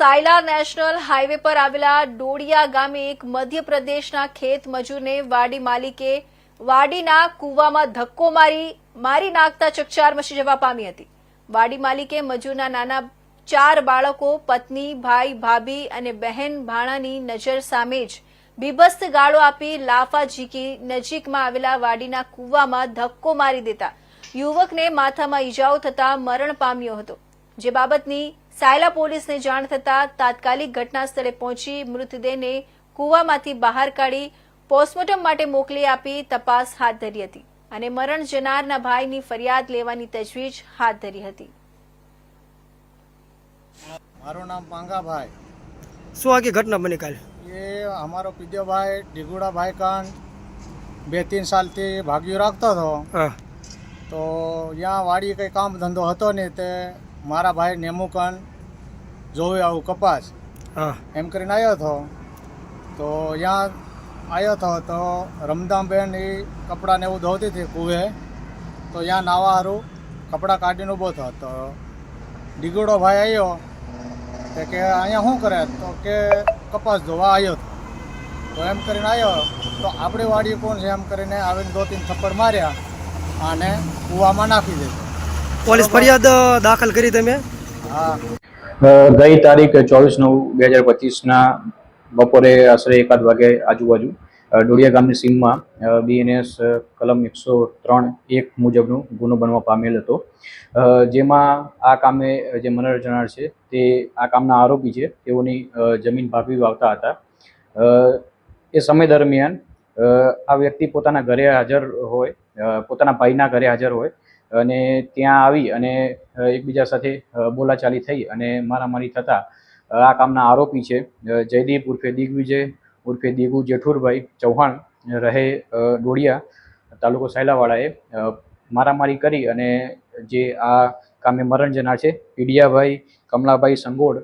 Sayla national highway પર આવેલા ડોડિયા ગામે એક મધ્યપ્રદેશના ખેત મજૂરને વાડી માલિકે વાડીના કૂવામાં ધક્કો મારી મારી નાખતા ચકચાર મચી જવા પામી હતી. વાડી માલિકે મજૂરના નાના ચાર બાળકો, પત્ની, ભાઈ, ભાભી અને બહેન ભાણાની નજર સામે જ બીભસ્ત ગાળો આપી લાફા ઝીકી નજીકમાં આવેલા વાડીના કૂવામાં ધક્કો મારી દેતા યુવકને માથામાં ઈજાઓ થતા મરણ પામ્યો હતો. જે બાબતની સાયલા પોલીસને જાણ થતાં તાત્કાલિક ઘટના સ્થળે પહોંચી મૃતદેહને કૂવામાંથી બહાર કાઢી પોસ્ટમોર્ટમ માટે મોકલી આપી તપાસ હાથ ધરી હતી અને મરણ જનારના ભાઈની ફરિયાદ લેવાની તજવીજ હાથ ધરી હતી. મારું નામ પાંગાભાઈ. શું આખી ઘટના બની કાલે? એ અમારો પીદ્યોભાઈ ડીગુડાભાઈ કાન બે ત્રણ સાલથી ભાગ્યું રાખતો હતો. તો ત્યાં વાડી કંઈ કામ ધંધો હતો નહીં તે મારા ભાઈ નેમુકન જોવે આવું કપાસ હા. એમ કરીને આવ્યો હતો. તો ત્યાં આવ્યો હતો તો રમદામબેન એ કપડાને એવું ધોતી હતી કૂવે. તો ત્યાં નાવા સારું કપડાં કાઢીને ઊભો થયો તો ડીગોડો ભાઈ આવ્યો તે કે અહીંયા શું કરે? તો કે કપાસ ધોવા આવ્યો હતો. તો એમ કરીને આવ્યો તો આપણી વાડી કોણ છે? એમ કરીને આવીને દો તીન થપ્પડ માર્યા અને કૂવામાં નાખી દીધો. પોલીસ ફરિયાદ દાખલ કરી તમે? ગઈ તારીખ ચોવીસ નવ બે હજાર પચીસના બપોરે આશરે એકાદ વાગે આજુબાજુ ડોડિયા ગામની સીમમાં બીએનએસ કલમ એકસો ત્રણ એક મુજબનો ગુનો બનવા પામેલ હતો. જેમાં આ કામે જે મનર જનાર છે તે આ કામના આરોપી છે, તેઓની જમીન ભાગવી વાવતા હતા. એ સમય દરમિયાન આ વ્યક્તિ પોતાના ઘરે હાજર હોય પોતાના ભાઈના ઘરે હાજર હોય અને ત્યાં આવી અને એકબીજા સાથે બોલાચાલી થઈ અને મારામારી થતાં આ કામના આરોપી છે જયદીપ ઉર્ફે દિગ્વિજય, ઉર્ફે દિગુ જેઠુરભાઈ ચૌહાણ રહે ડોડિયા તાલુકો સાયલાવાળાએ મારામારી કરી અને જે આ કામે મરણ જનાર છે, પીડિયાભાઈ કમલાભાઈ સંગોડ